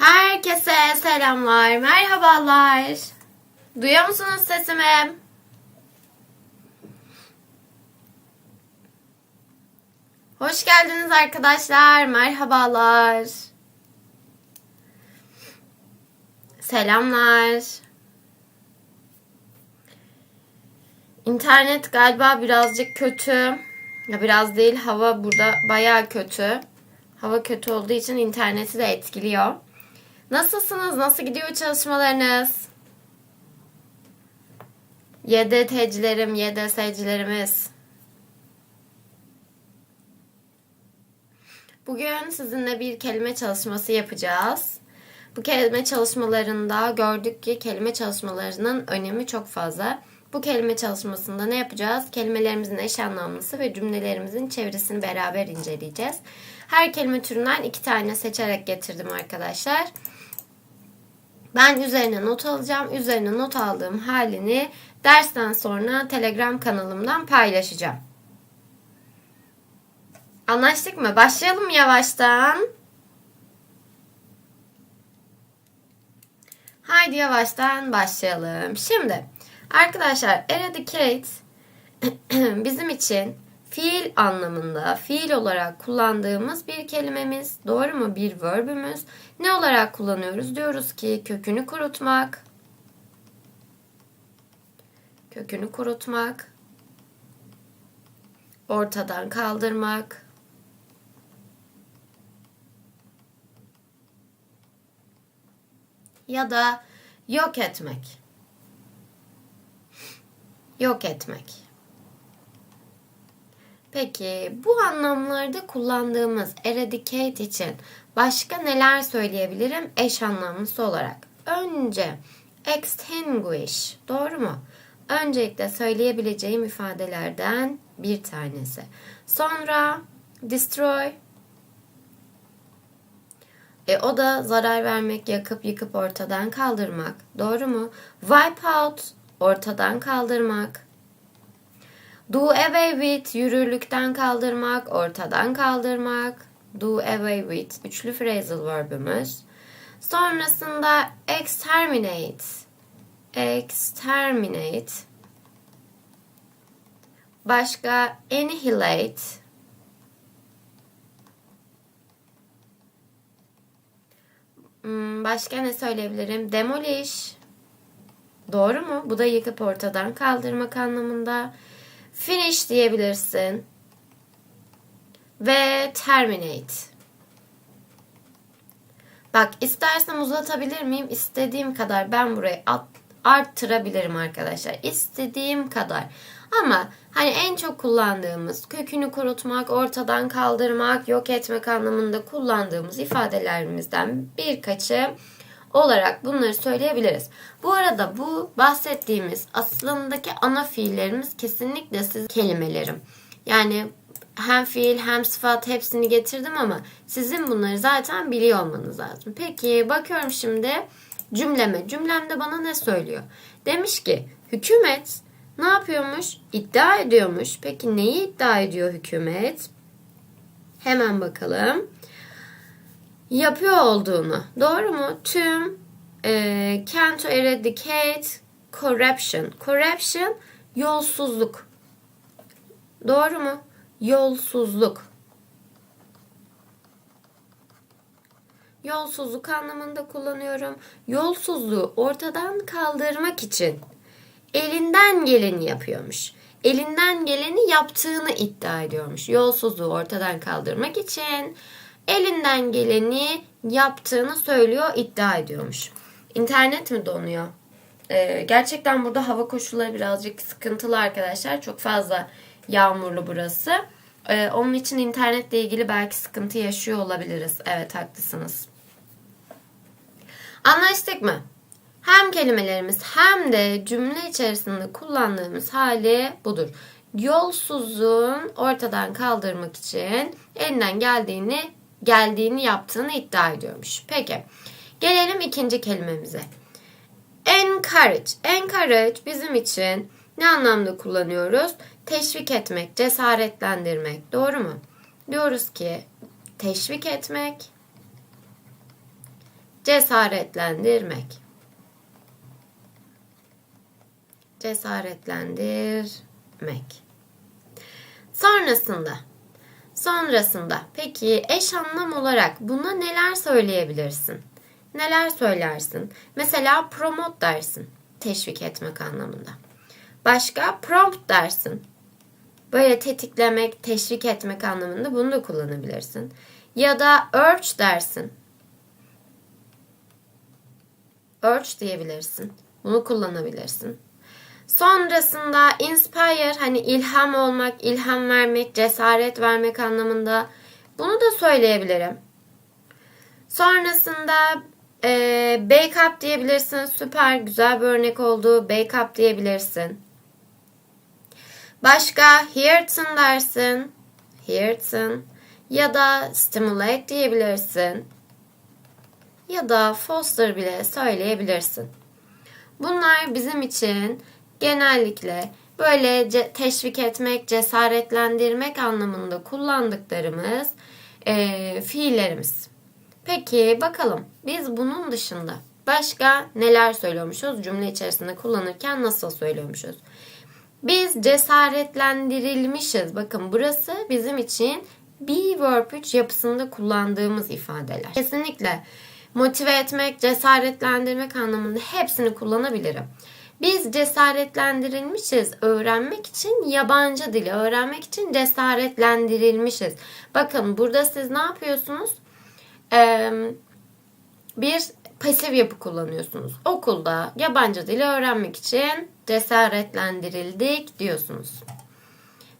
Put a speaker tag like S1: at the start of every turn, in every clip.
S1: Herkese selamlar, merhabalar. Duyuyor musunuz sesimi? Hoş geldiniz arkadaşlar, merhabalar. Selamlar. İnternet galiba birazcık kötü. Ya biraz değil, hava burada bayağı kötü. Hava kötü olduğu için interneti de etkiliyor. Nasılsınız? Nasıl gidiyor çalışmalarınız? YDT'cilerim, YDS'cilerimiz. Bugün sizinle bir kelime çalışması yapacağız. Bu kelime çalışmalarında gördük ki kelime çalışmalarının önemi çok fazla. Bu kelime çalışmasında ne yapacağız? Kelimelerimizin eş anlamlısı ve cümlelerimizin çevresini beraber inceleyeceğiz. Her kelime türünden iki tane seçerek getirdim arkadaşlar. Ben üzerine not alacağım. Üzerine not aldığım halini dersten sonra Telegram kanalımdan paylaşacağım. Anlaştık mı? Başlayalım yavaştan. Haydi yavaştan başlayalım. Şimdi arkadaşlar eradicate bizim için fiil anlamında fiil olarak kullandığımız bir kelimemiz. Doğru mu? Bir verbümüz. Ne olarak kullanıyoruz? Diyoruz ki kökünü kurutmak. Kökünü kurutmak. Ortadan kaldırmak. Ya da yok etmek. Yok etmek. Peki bu anlamlarda kullandığımız eradicate için başka neler söyleyebilirim eş anlamlısı olarak? Önce extinguish, doğru mu? Öncelikle söyleyebileceğim ifadelerden bir tanesi. Sonra destroy. E, o da zarar vermek, yakıp yıkıp ortadan kaldırmak. Doğru mu? Wipe out, ortadan kaldırmak. Do away with yürürlükten kaldırmak, ortadan kaldırmak. Do away with üçlü phrasal verbimiz. Sonrasında exterminate. Exterminate. Başka annihilate. Hmm, Başka ne söyleyebilirim? Demolish. Doğru mu? Bu da yıkıp ortadan kaldırmak anlamında. Finish diyebilirsin. Ve terminate. Bak istersem uzatabilir miyim? İstediğim kadar ben burayı at, arttırabilirim arkadaşlar. İstediğim kadar. Ama hani en çok kullandığımız kökünü kurutmak, ortadan kaldırmak, yok etmek anlamında kullandığımız ifadelerimizden birkaçı olarak bunları söyleyebiliriz. Bu arada bu bahsettiğimiz aslındaki ana fiillerimiz kesinlikle siz kelimelerim. Yani hem fiil hem sıfat hepsini getirdim ama sizin bunları zaten biliyor olmanız lazım. Peki bakıyorum şimdi cümleme. Cümlemde bana ne söylüyor? Demiş ki hükümet ne yapıyormuş? İddia ediyormuş. Peki neyi iddia ediyor hükümet? Hemen bakalım yapıyor olduğunu. Doğru mu? Tüm e, can to eradicate corruption. Corruption yolsuzluk. Doğru mu? Yolsuzluk. Yolsuzluk anlamında kullanıyorum. Yolsuzluğu ortadan kaldırmak için elinden geleni yapıyormuş. Elinden geleni yaptığını iddia ediyormuş. Yolsuzluğu ortadan kaldırmak için elinden geleni yaptığını söylüyor, iddia ediyormuş. İnternet mi donuyor? Ee, gerçekten burada hava koşulları birazcık sıkıntılı arkadaşlar. Çok fazla yağmurlu burası. Ee, onun için internetle ilgili belki sıkıntı yaşıyor olabiliriz. Evet haklısınız. Anlaştık mı? Hem kelimelerimiz hem de cümle içerisinde kullandığımız hali budur. Yolsuzluğun ortadan kaldırmak için elinden geldiğini geldiğini yaptığını iddia ediyormuş. Peki. Gelelim ikinci kelimemize. Encourage. Encourage bizim için ne anlamda kullanıyoruz? Teşvik etmek, cesaretlendirmek. Doğru mu? Diyoruz ki teşvik etmek, Cesaretlendirmek. Cesaretlendirmek. Sonrasında Sonrasında peki eş anlam olarak buna neler söyleyebilirsin? Neler söylersin? Mesela promote dersin. Teşvik etmek anlamında. Başka prompt dersin. Böyle tetiklemek, teşvik etmek anlamında bunu da kullanabilirsin. Ya da urge dersin. Urge diyebilirsin. Bunu kullanabilirsin. Sonrasında inspire hani ilham olmak, ilham vermek, cesaret vermek anlamında bunu da söyleyebilirim. Sonrasında e, bake diyebilirsin. Süper güzel bir örnek oldu. Bake up diyebilirsin. Başka hearten dersin. Hearten. Ya da stimulate diyebilirsin. Ya da foster bile söyleyebilirsin. Bunlar bizim için genellikle böyle teşvik etmek, cesaretlendirmek anlamında kullandıklarımız e, fiillerimiz. Peki bakalım biz bunun dışında başka neler söylüyormuşuz? Cümle içerisinde kullanırken nasıl söylüyormuşuz? Biz cesaretlendirilmişiz. Bakın burası bizim için be verb 3 yapısında kullandığımız ifadeler. Kesinlikle motive etmek, cesaretlendirmek anlamında hepsini kullanabilirim. Biz cesaretlendirilmişiz öğrenmek için yabancı dili öğrenmek için cesaretlendirilmişiz. Bakın burada siz ne yapıyorsunuz? Ee, bir pasif yapı kullanıyorsunuz. Okulda yabancı dili öğrenmek için cesaretlendirildik diyorsunuz.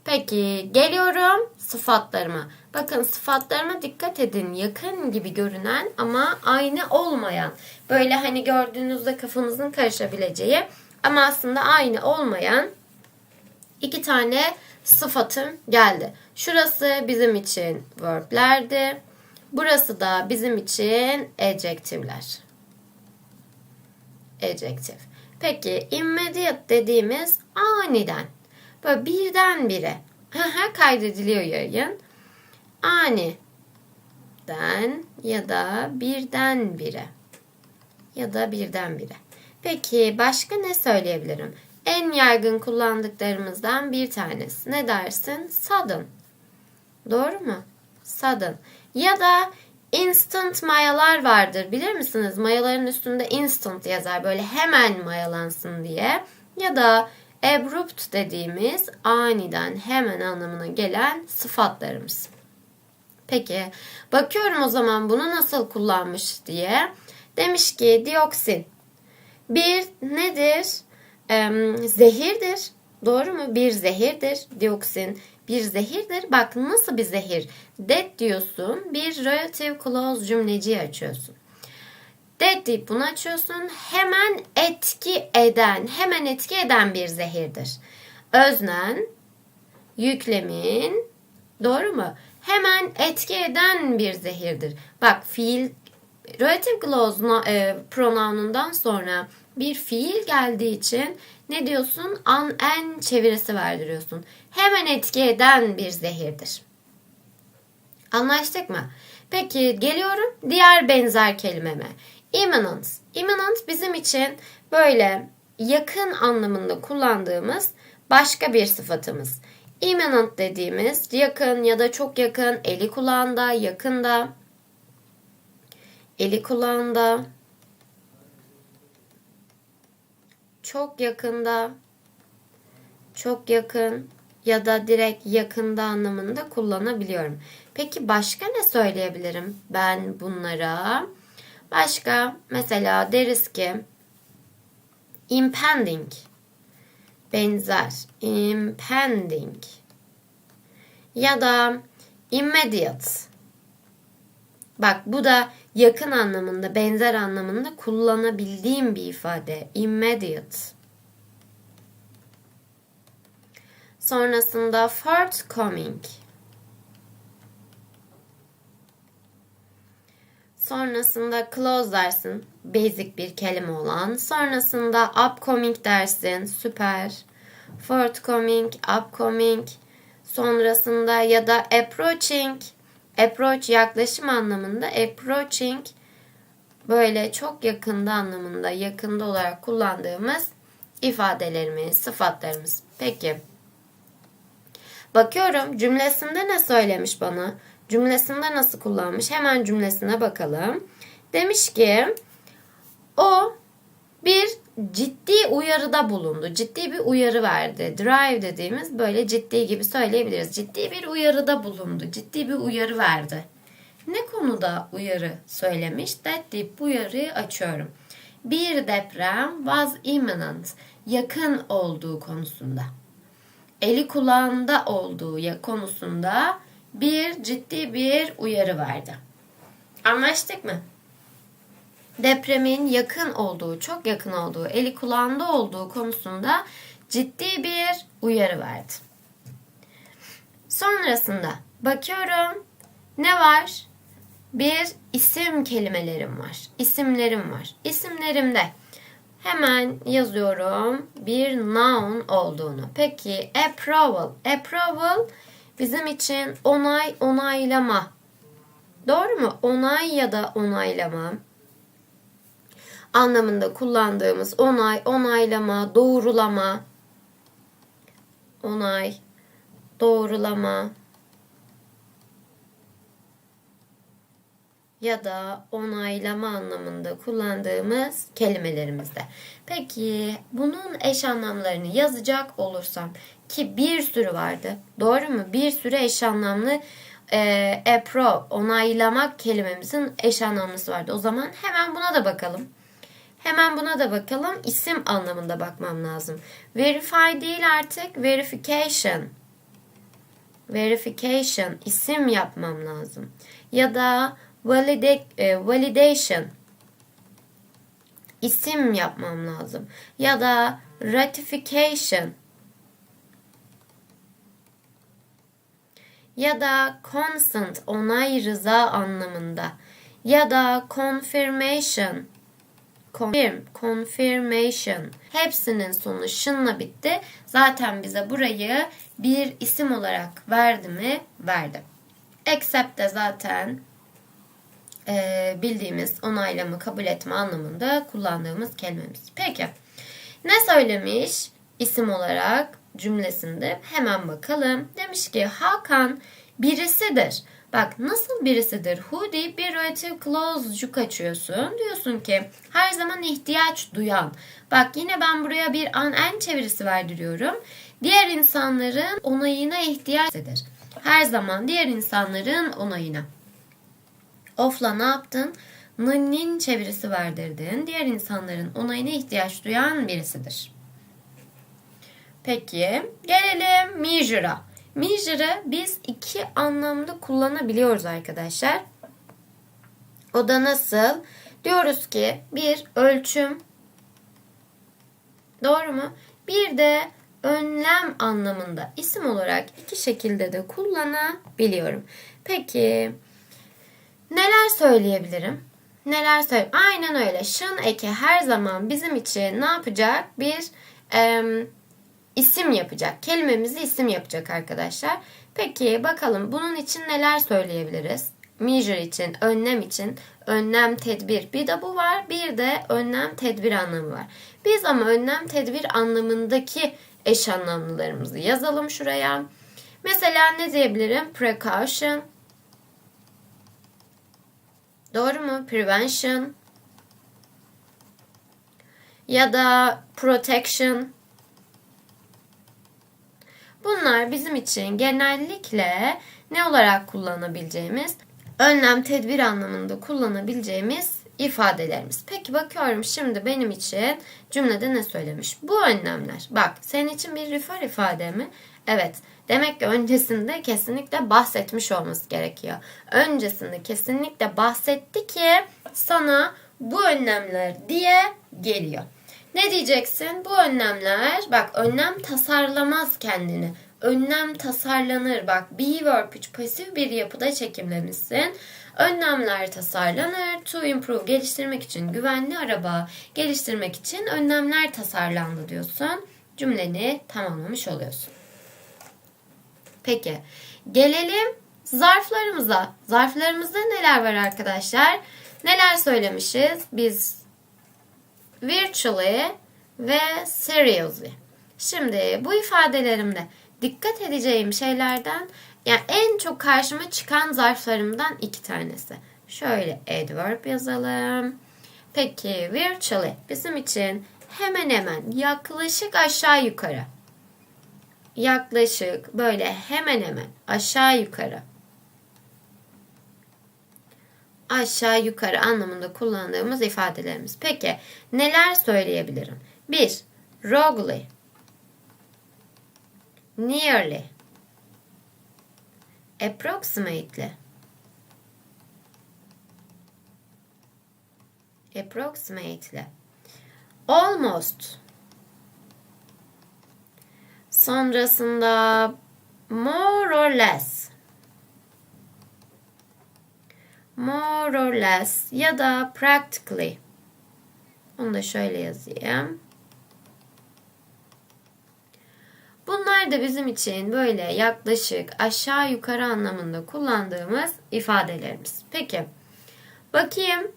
S1: Peki geliyorum sıfatlarıma. Bakın sıfatlarıma dikkat edin. Yakın gibi görünen ama aynı olmayan. Böyle hani gördüğünüzde kafanızın karışabileceği ama aslında aynı olmayan iki tane sıfatım geldi. Şurası bizim için verb'lerdi. Burası da bizim için adjective'ler. Adjective. Peki immediate dediğimiz aniden. Böyle birdenbire. kaydediliyor yayın. Aniden ya da birdenbire. Ya da birdenbire. Peki başka ne söyleyebilirim? En yaygın kullandıklarımızdan bir tanesi. Ne dersin? Sudden. Doğru mu? Sudden. Ya da instant mayalar vardır. Bilir misiniz? Mayaların üstünde instant yazar. Böyle hemen mayalansın diye. Ya da abrupt dediğimiz aniden hemen anlamına gelen sıfatlarımız. Peki bakıyorum o zaman bunu nasıl kullanmış diye. Demiş ki dioksin bir nedir? Zehirdir. Doğru mu? Bir zehirdir. Dioksin bir zehirdir. Bak nasıl bir zehir? Dead diyorsun. Bir relative clause cümleciyi açıyorsun. Dead deyip bunu açıyorsun. Hemen etki eden, hemen etki eden bir zehirdir. Öznen, yüklemin, doğru mu? Hemen etki eden bir zehirdir. Bak fiil relative clause e, pronounundan sonra bir fiil geldiği için ne diyorsun? An en çevirisi verdiriyorsun. Hemen etki eden bir zehirdir. Anlaştık mı? Peki geliyorum diğer benzer kelimeme. Imminent. Imminent bizim için böyle yakın anlamında kullandığımız başka bir sıfatımız. Imminent dediğimiz yakın ya da çok yakın, eli kulağında, yakında, eli kulağında, çok yakında, çok yakın ya da direkt yakında anlamında kullanabiliyorum. Peki başka ne söyleyebilirim ben bunlara? Başka mesela deriz ki impending benzer impending ya da immediate Bak bu da yakın anlamında, benzer anlamında kullanabildiğim bir ifade. Immediate. Sonrasında forthcoming. Sonrasında close dersin. Basic bir kelime olan. Sonrasında upcoming dersin. Süper. Forthcoming, upcoming. Sonrasında ya da approaching Approach yaklaşım anlamında approaching böyle çok yakında anlamında yakında olarak kullandığımız ifadelerimiz, sıfatlarımız. Peki. Bakıyorum cümlesinde ne söylemiş bana? Cümlesinde nasıl kullanmış? Hemen cümlesine bakalım. Demiş ki o ciddi uyarıda bulundu. Ciddi bir uyarı verdi. Drive dediğimiz böyle ciddi gibi söyleyebiliriz. Ciddi bir uyarıda bulundu. Ciddi bir uyarı verdi. Ne konuda uyarı söylemiş? That deyip bu uyarıyı açıyorum. Bir deprem was imminent. Yakın olduğu konusunda. Eli kulağında olduğu konusunda bir ciddi bir uyarı verdi. Anlaştık mı? Depremin yakın olduğu, çok yakın olduğu, eli kulağında olduğu konusunda ciddi bir uyarı verdi. Sonrasında bakıyorum ne var? Bir isim kelimelerim var. İsimlerim var. İsimlerimde hemen yazıyorum bir noun olduğunu. Peki approval. Approval bizim için onay, onaylama. Doğru mu? Onay ya da onaylama anlamında kullandığımız onay, onaylama, doğrulama, onay, doğrulama ya da onaylama anlamında kullandığımız kelimelerimizde. Peki bunun eş anlamlarını yazacak olursam ki bir sürü vardı. Doğru mu? Bir sürü eş anlamlı e, approve, onaylamak kelimemizin eş anlamlısı vardı. O zaman hemen buna da bakalım. Hemen buna da bakalım. İsim anlamında bakmam lazım. Verify değil artık verification. Verification isim yapmam lazım. Ya da valide, e, validation isim yapmam lazım. Ya da ratification ya da consent onay rıza anlamında ya da confirmation confirm, confirmation. Hepsinin sonu şınla bitti. Zaten bize burayı bir isim olarak verdi mi? Verdi. Except de zaten e, bildiğimiz onaylama, kabul etme anlamında kullandığımız kelimemiz. Peki. Ne söylemiş isim olarak cümlesinde? Hemen bakalım. Demiş ki Hakan birisidir. Bak nasıl birisidir? Who deyip bir relative clause'cuk açıyorsun. Diyorsun ki her zaman ihtiyaç duyan. Bak yine ben buraya bir an en çevirisi verdiriyorum. Diğer insanların onayına ihtiyaçdır. Her zaman diğer insanların onayına. Of'la ne yaptın? N'nin çevirisi verdirdin. Diğer insanların onayına ihtiyaç duyan birisidir. Peki gelelim measure'a. Measure'ı biz iki anlamda kullanabiliyoruz arkadaşlar. O da nasıl? Diyoruz ki bir ölçüm doğru mu? Bir de önlem anlamında isim olarak iki şekilde de kullanabiliyorum. Peki neler söyleyebilirim? Neler söyle? Aynen öyle. Şın eki her zaman bizim için ne yapacak? Bir em, isim yapacak. Kelimemizi isim yapacak arkadaşlar. Peki bakalım bunun için neler söyleyebiliriz? Measure için, önlem için, önlem, tedbir. Bir de bu var. Bir de önlem, tedbir anlamı var. Biz ama önlem, tedbir anlamındaki eş anlamlılarımızı yazalım şuraya. Mesela ne diyebilirim? Precaution. Doğru mu? Prevention. Ya da protection. Bunlar bizim için genellikle ne olarak kullanabileceğimiz, önlem, tedbir anlamında kullanabileceğimiz ifadelerimiz. Peki bakıyorum şimdi benim için cümlede ne söylemiş? Bu önlemler. Bak senin için bir refer ifade mi? Evet. Demek ki öncesinde kesinlikle bahsetmiş olması gerekiyor. Öncesinde kesinlikle bahsetti ki sana bu önlemler diye geliyor. Ne diyeceksin? Bu önlemler bak önlem tasarlamaz kendini. Önlem tasarlanır. Bak be verb 3 pasif bir yapıda çekimlemişsin. Önlemler tasarlanır. To improve geliştirmek için güvenli araba geliştirmek için önlemler tasarlandı diyorsun. Cümleni tamamlamış oluyorsun. Peki gelelim zarflarımıza. Zarflarımızda neler var arkadaşlar? Neler söylemişiz? Biz virtually ve seriously. Şimdi bu ifadelerimde dikkat edeceğim şeylerden yani en çok karşıma çıkan zarflarımdan iki tanesi. Şöyle adverb yazalım. Peki virtually bizim için hemen hemen yaklaşık aşağı yukarı. Yaklaşık böyle hemen hemen aşağı yukarı. Aşağı yukarı anlamında kullandığımız ifadelerimiz. Peki neler söyleyebilirim? 1. Roughly Nearly Approximately Approximately Almost Sonrasında more or less more or less ya da practically onu da şöyle yazayım. Bunlar da bizim için böyle yaklaşık aşağı yukarı anlamında kullandığımız ifadelerimiz. Peki bakayım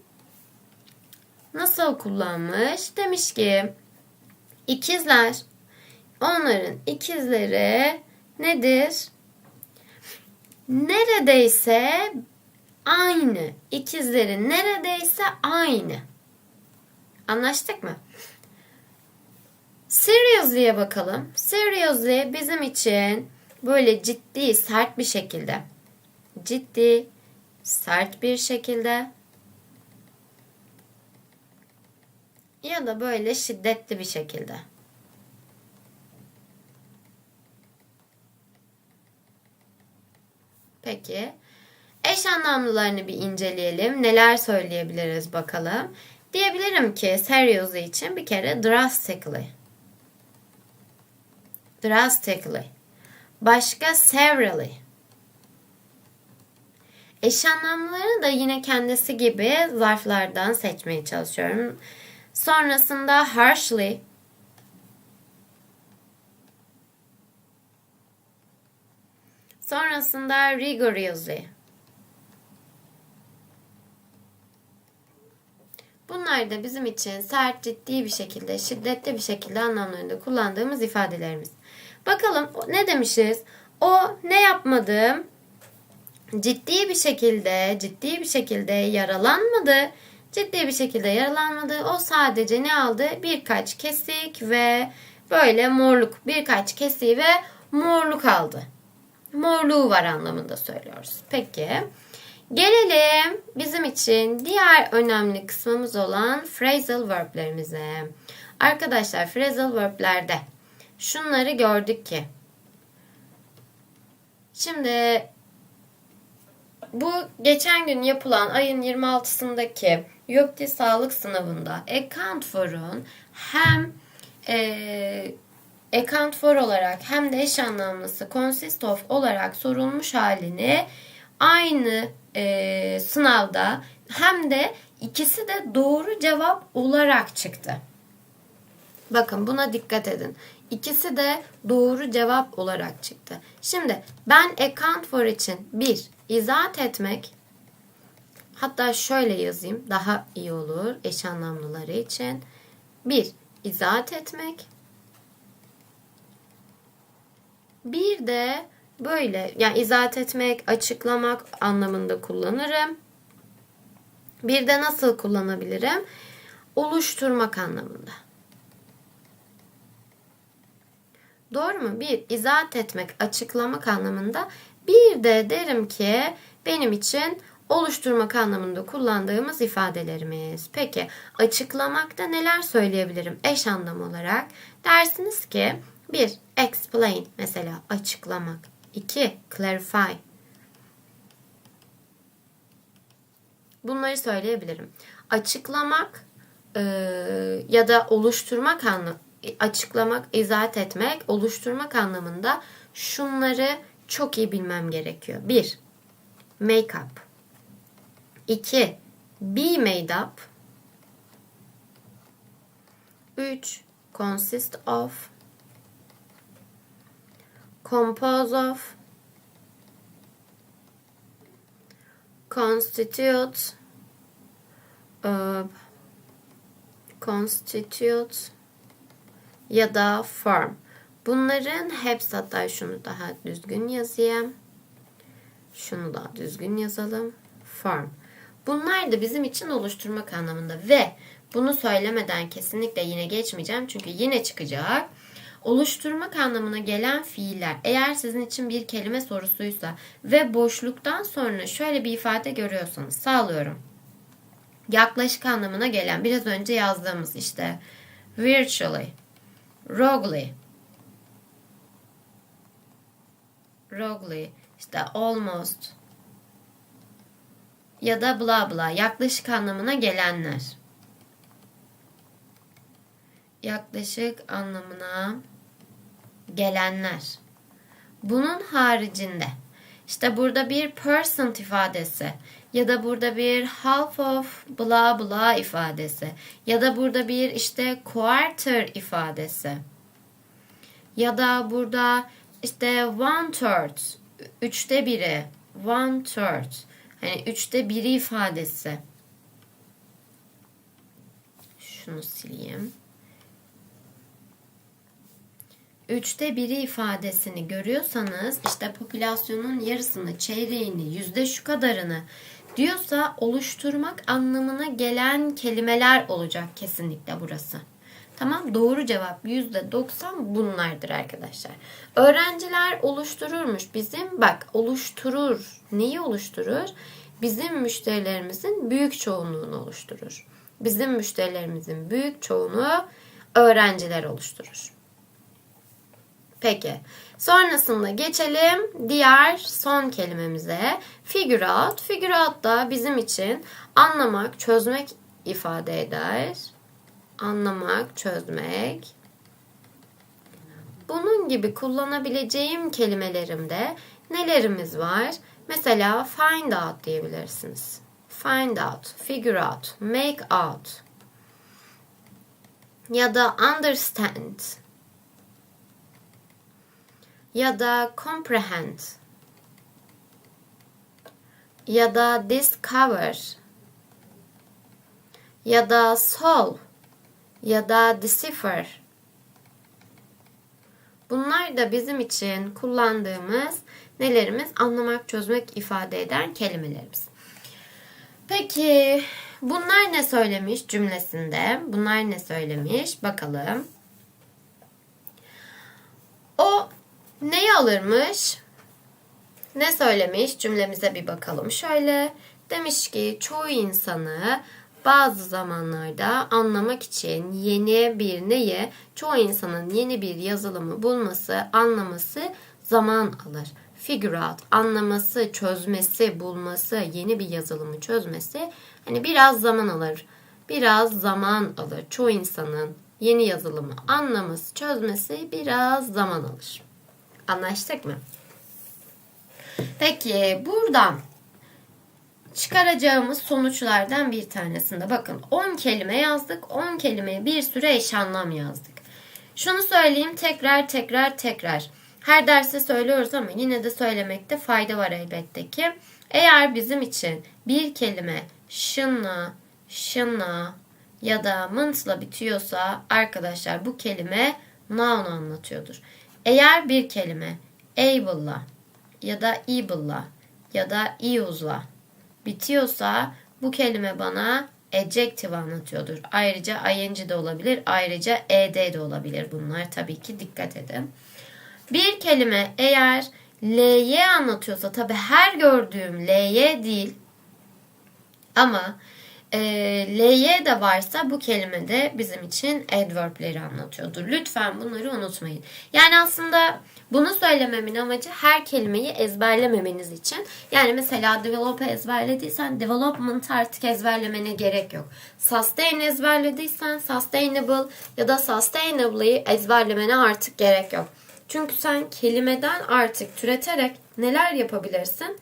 S1: nasıl kullanmış? Demiş ki ikizler onların ikizleri nedir? Neredeyse aynı. İkizleri neredeyse aynı. Anlaştık mı? Seriously'e bakalım. Seriously bizim için böyle ciddi, sert bir şekilde. Ciddi, sert bir şekilde. Ya da böyle şiddetli bir şekilde. Peki. Eş anlamlılarını bir inceleyelim. Neler söyleyebiliriz bakalım. Diyebilirim ki seriously için bir kere drastically. Drastically. Başka severally. Eş anlamlıları da yine kendisi gibi zarflardan seçmeye çalışıyorum. Sonrasında harshly. Sonrasında rigorously. Bunlar da bizim için sert, ciddi bir şekilde, şiddetli bir şekilde anlamlarında kullandığımız ifadelerimiz. Bakalım ne demişiz? O ne yapmadı? Ciddi bir şekilde, ciddi bir şekilde yaralanmadı. Ciddi bir şekilde yaralanmadı. O sadece ne aldı? Birkaç kesik ve böyle morluk. Birkaç kesiği ve morluk aldı. Morluğu var anlamında söylüyoruz. Peki. Gelelim bizim için diğer önemli kısmımız olan phrasal verb'lerimize. Arkadaşlar phrasal verb'lerde şunları gördük ki. Şimdi bu geçen gün yapılan ayın 26'sındaki YÖKTİ sağlık sınavında account for'un hem e, account for olarak hem de eş anlamlısı consist of olarak sorulmuş halini aynı e, sınavda hem de ikisi de doğru cevap olarak çıktı. Bakın buna dikkat edin. İkisi de doğru cevap olarak çıktı. Şimdi ben account for için bir izahat etmek hatta şöyle yazayım daha iyi olur eş anlamlıları için. Bir izahat etmek. Bir de böyle yani izahat etmek, açıklamak anlamında kullanırım. Bir de nasıl kullanabilirim? Oluşturmak anlamında. Doğru mu? Bir, izahat etmek, açıklamak anlamında. Bir de derim ki benim için oluşturmak anlamında kullandığımız ifadelerimiz. Peki açıklamakta neler söyleyebilirim eş anlam olarak? Dersiniz ki bir, explain mesela açıklamak. İki, clarify. Bunları söyleyebilirim. Açıklamak e, ya da oluşturmak anlamında açıklamak, izahat etmek, oluşturmak anlamında şunları çok iyi bilmem gerekiyor. 1. Make up. 2. Be made up. 3. Consist of. Compose of. Constitute. Ee, constitute ya da form. Bunların hepsi hatta şunu daha düzgün yazayım. Şunu daha düzgün yazalım. Form. Bunlar da bizim için oluşturmak anlamında ve bunu söylemeden kesinlikle yine geçmeyeceğim çünkü yine çıkacak. Oluşturmak anlamına gelen fiiller eğer sizin için bir kelime sorusuysa ve boşluktan sonra şöyle bir ifade görüyorsanız sağlıyorum. Yaklaşık anlamına gelen biraz önce yazdığımız işte virtually, wrongly, wrongly, işte almost ya da bla bla yaklaşık anlamına gelenler. Yaklaşık anlamına gelenler. Bunun haricinde işte burada bir percent ifadesi ya da burada bir half of bla bla ifadesi ya da burada bir işte quarter ifadesi ya da burada işte one third üçte biri one third hani üçte biri ifadesi şunu sileyim üçte biri ifadesini görüyorsanız işte popülasyonun yarısını, çeyreğini, yüzde şu kadarını diyorsa oluşturmak anlamına gelen kelimeler olacak kesinlikle burası. Tamam doğru cevap yüzde doksan bunlardır arkadaşlar. Öğrenciler oluştururmuş bizim bak oluşturur. Neyi oluşturur? Bizim müşterilerimizin büyük çoğunluğunu oluşturur. Bizim müşterilerimizin büyük çoğunluğu öğrenciler oluşturur. Peki. Sonrasında geçelim diğer son kelimemize. Figure out. Figure out da bizim için anlamak, çözmek ifade eder. Anlamak, çözmek. Bunun gibi kullanabileceğim kelimelerimde nelerimiz var? Mesela find out diyebilirsiniz. Find out, figure out, make out. Ya da understand ya da comprehend ya da discover ya da solve ya da decipher. Bunlar da bizim için kullandığımız nelerimiz? Anlamak, çözmek ifade eden kelimelerimiz. Peki bunlar ne söylemiş cümlesinde? Bunlar ne söylemiş? Bakalım. O neyi alırmış? Ne söylemiş? Cümlemize bir bakalım. Şöyle demiş ki çoğu insanı bazı zamanlarda anlamak için yeni bir neyi, çoğu insanın yeni bir yazılımı bulması, anlaması zaman alır. Figure out, anlaması, çözmesi, bulması, yeni bir yazılımı çözmesi hani biraz zaman alır. Biraz zaman alır. Çoğu insanın yeni yazılımı anlaması, çözmesi biraz zaman alır. Anlaştık mı? Peki buradan çıkaracağımız sonuçlardan bir tanesinde bakın 10 kelime yazdık. 10 kelimeye bir süre eş anlam yazdık. Şunu söyleyeyim tekrar tekrar tekrar. Her derste söylüyoruz ama yine de söylemekte fayda var elbette ki. Eğer bizim için bir kelime şınla, şınla ya da mıntla bitiyorsa arkadaşlar bu kelime noun anlatıyordur. Eğer bir kelime able'la ya da able'la ya da use'la bitiyorsa bu kelime bana adjective anlatıyordur. Ayrıca ing de olabilir, ayrıca ed de olabilir bunlar. Tabii ki dikkat edin. Bir kelime eğer ly anlatıyorsa tabii her gördüğüm ly değil ama e, ly de varsa bu kelime de bizim için adverbleri anlatıyordur. Lütfen bunları unutmayın. Yani aslında bunu söylememin amacı her kelimeyi ezberlememeniz için. Yani mesela develop'ı ezberlediysen development artık ezberlemene gerek yok. Sustain ezberlediysen sustainable ya da sustainable'ı ezberlemene artık gerek yok. Çünkü sen kelimeden artık türeterek neler yapabilirsin?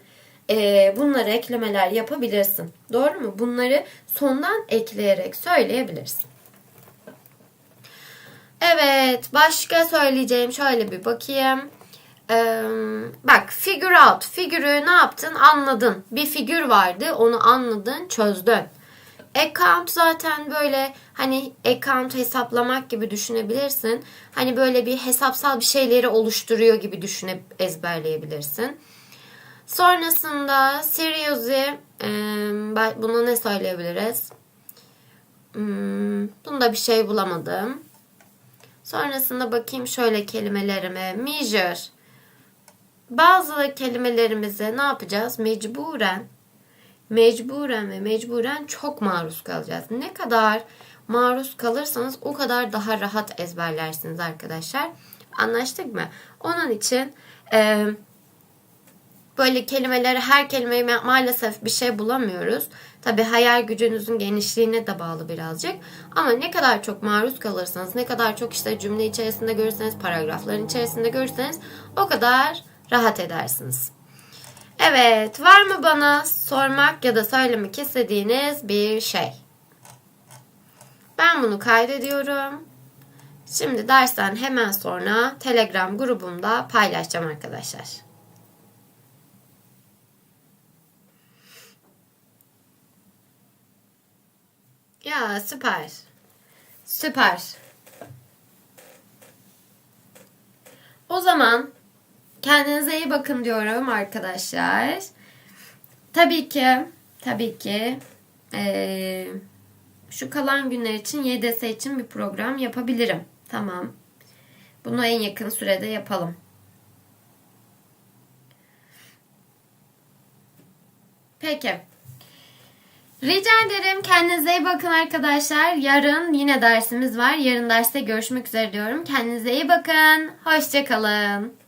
S1: Ee, bunları eklemeler yapabilirsin. Doğru mu? Bunları sondan ekleyerek söyleyebilirsin. Evet, başka söyleyeceğim şöyle bir bakayım. Ee, bak figure out. Figürü ne yaptın? Anladın. Bir figür vardı. Onu anladın, çözdün. Account zaten böyle hani account hesaplamak gibi düşünebilirsin. Hani böyle bir hesapsal bir şeyleri oluşturuyor gibi düşünüp ezberleyebilirsin. Sonrasında seriously e, buna ne söyleyebiliriz? Hmm, bunda bir şey bulamadım. Sonrasında bakayım şöyle kelimelerime. Measure. Bazı kelimelerimize ne yapacağız? Mecburen mecburen ve mecburen çok maruz kalacağız. Ne kadar maruz kalırsanız o kadar daha rahat ezberlersiniz arkadaşlar. Anlaştık mı? Onun için e, böyle kelimeleri her kelimeyi ma- maalesef bir şey bulamıyoruz. Tabi hayal gücünüzün genişliğine de bağlı birazcık. Ama ne kadar çok maruz kalırsanız, ne kadar çok işte cümle içerisinde görürseniz, paragrafların içerisinde görürseniz o kadar rahat edersiniz. Evet, var mı bana sormak ya da söylemek istediğiniz bir şey? Ben bunu kaydediyorum. Şimdi dersten hemen sonra Telegram grubumda paylaşacağım arkadaşlar. Ya süper. Süper. O zaman kendinize iyi bakın diyorum arkadaşlar. Tabii ki, tabii ki eee, şu kalan günler için YDS için bir program yapabilirim. Tamam. Bunu en yakın sürede yapalım. Peki. Rica ederim. Kendinize iyi bakın arkadaşlar. Yarın yine dersimiz var. Yarın derste görüşmek üzere diyorum. Kendinize iyi bakın. Hoşçakalın.